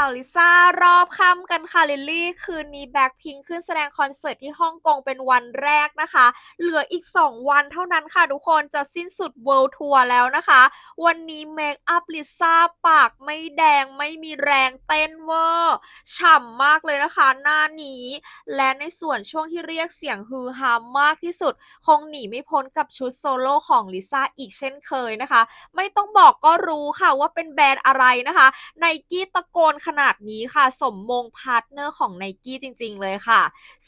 ารอบค่ำกันค่ะ ลิลลี่ คืนนี้แบ็คพิงขึ้นแสดงคอนเสิร์ตที่ฮ่องกงเป็นวันแรกนะคะ เหลืออีก 2 วันเท่านั้นค่ะ ทุกคนจะสิ้นสุด World Tour แล้วนะคะ วันนี้เมคอัพลิซ่าปากไม่แดงไม่มีแรงเต้นเวอร์ฉ่ำมากเลยนะคะ หน้านี้ และในส่วนช่วงที่เรียกเสียงฮือฮามากที่สุด คงหนีไม่พ้นกับชุดโซโล่ของลิซ่าอีกเช่นเคยนะคะ ไม่ต้องบอกก็รู้ค่ะว่าเป็นแบรนด์อะไรนะคะไนกี้ตะโกนขขนาดนี้ค่ะ สมมงพาร์ทเนอร์ของไนกี้จริง ๆ เลยค่ะ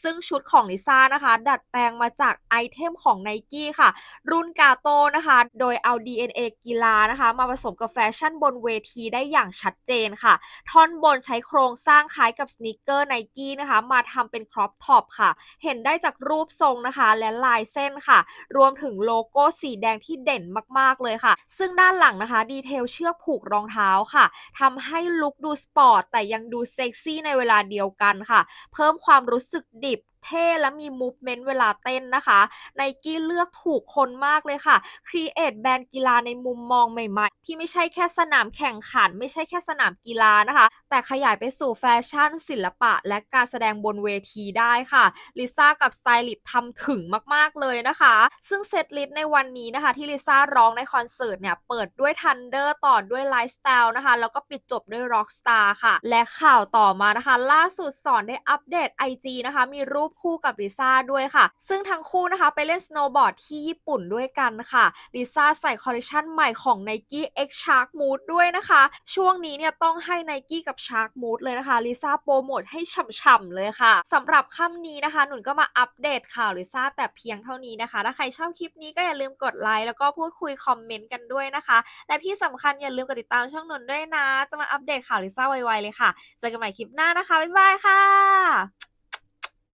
ซึ่งชุดของลิซ่านะคะ ดัดแปลงมาจากไอเทมของไนกี้ค่ะ รุ่นกาโตนะคะ โดยเอา DNA กีฬานะคะ มาผสมกับแฟชั่นบนเวทีได้อย่างชัดเจนค่ะ ท่อนบนใช้โครงสร้างคล้ายกับสนิเกอร์ไนกี้นะคะ มาทำเป็นครอปท็อปค่ะ เห็นได้จากรูปทรงนะคะ และลายเส้นค่ะ รวมถึงโลโก้สีแดงที่เด่นมากๆเลยค่ะ ซึ่งด้านหลังนะคะ ดีเทลเชือกผูกรองเท้าค่ะทำให้ลุคดูสปอร์ตแต่ยังดูเซ็กซี่ในเวลาเดียวกันค่ะ เพิ่มความรู้สึกดิบ เท่และมีมูฟเมนต์เวลาเต้นนะคะไนกี้เลือกถูกคนมากเลยค่ะครีเอทแบรนด์กีฬาในมุมมองใหม่ๆ ที่ไม่ใช่แค่สนามแข่งขัน ไม่ใช่แค่สนามกีฬานะคะ แต่ขยายไปสู่แฟชั่น ศิลปะ และการแสดงบนเวทีได้ค่ะลิซ่ากับสไตลิสทำถึงมากๆเลยนะคะ ซึ่งเซตลิสในวันนี้นะคะ ที่ลิซ่าร้องในคอนเสิร์ตเนี่ย เปิดด้วย Thunder ต่อด้วย Lifestyle นะคะ แล้วก็ปิดจบด้วย Rockstar ค่ะ และข่าวต่อมานะคะ ล่าสุดสอนได้อัปเดต IG นะคะ มีรูปคู่กับลิซ่าด้วยค่ะ ซึ่งทั้งคู่นะคะ ไปเล่นสโนว์บอร์ดที่ญี่ปุ่นด้วยกันค่ะลิซ่าใส่คอลเลคชันใหม่ของ Nike X Shark Mood ด้วยนะคะ ช่วงนี้เนี่ยต้องให้ Nike กับ Shark Mood เลยนะคะลิซ่าโปรโมทให้ฉ่ำๆเลยค่ะสำหรับค่ำนี้นะคะ หนุนก็มาอัปเดตข่าวลิซ่าแต่เพียงเท่านี้นะคะ ถ้าใครชอบคลิปนี้ก็อย่าลืมกดไลค์แล้วก็พูดคุยคอมเมนต์กันด้วยนะคะ และที่สำคัญอย่าลืมกดติดตามช่องหนุนด้วยนะ จะมาอัปเดตข่าวลิซ่าไวๆเลยค่ะ เจอกันใหม่คลิปหน้านะคะ บ๊ายบายค่ะ